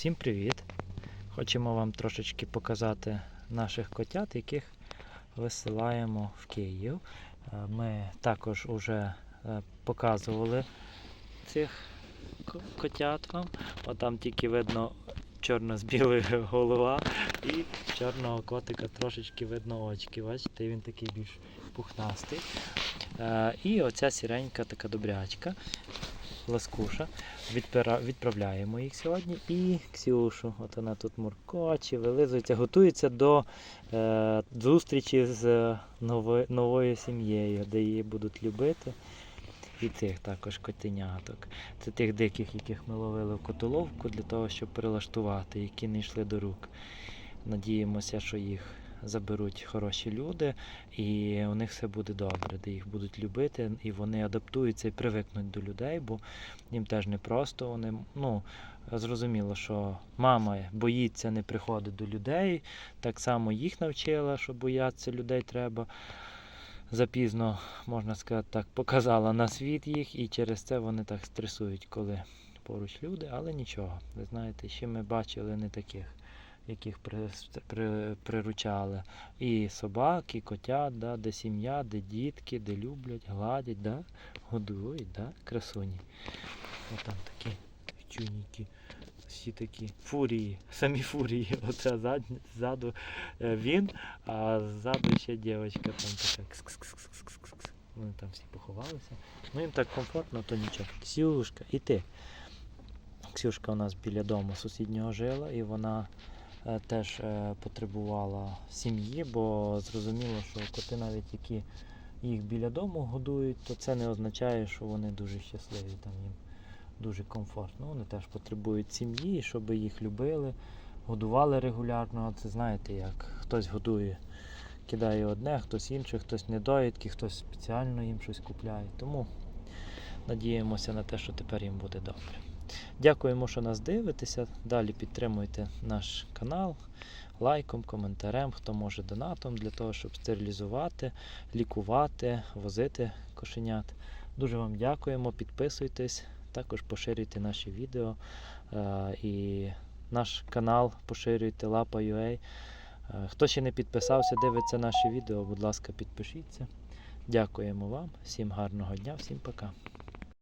Всім привіт! Хочемо вам трошечки показати наших котят, яких висилаємо в Київ. Е, Ми також вже показували цих котят вам. Отам тільки видно чорно з білою голова і чорного котика трошечки видно очки. Бачите, він такий більш пухнастий. Е, І оця сіренька така добрячка, ласкуша. Відправляємо їх сьогодні. І Ксюшу, от вона тут муркоче, вилизується, готується до е, зустрічі з нови- новою сім'єю, де її будуть любити. І тих також котеняток. Це тих диких, яких ми ловили в котоловку для того, щоб прилаштувати, які не йшли до рук. Надіємося, що їх заберуть хороші люди, і у них все буде добре, де їх будуть любити, і вони адаптуються і привикнуть до людей, бо їм теж непросто. Вони, ну, зрозуміло, що мама боїться не приходить до людей. Так само їх навчила, що боятися людей треба. Запізно, можна сказати так, показала на світ їх, і через це вони так стресують, коли поруч люди, але нічого. Ви знаєте, ще ми бачили не таких, яких при, при, приручали. І собак, і котят, да, де сім'я, де дітки, де люблять, гладять, да, годують, да, красуні. Отам такі чуніки. Всі такі фурії, самі фурії. Зад, ззаду е, він, а ззаду ще дівчинка там така. Вони там всі поховалися. Ну їм так комфортно, то нічого. Ксюшка, і ти. Ксюшка у нас біля дому сусіднього жила, і вона теж е, потребувала сім'ї, бо зрозуміло, що коти навіть які їх біля дому годують, то це не означає, що вони дуже щасливі там їм дуже комфортно. Вони теж потребують сім'ї, щоб їх любили, годували регулярно. Це знаєте, як хтось годує, кидає одне, хтось інше, хтось недоїдки, хтось спеціально їм щось купляє. Тому надіємося на те, що тепер їм буде добре. Дякуємо, що нас дивитеся. Далі підтримуйте наш канал лайком, коментарем, хто може донатом для того, щоб стерилізувати, лікувати, возити кошенят. Дуже вам дякуємо, підписуйтесь, також поширюйте наші відео е, і наш канал поширюйте Лапа.ua. Е, Хто ще не підписався, дивиться наші відео, будь ласка, підпишіться. Дякуємо вам, всім гарного дня, всім пока.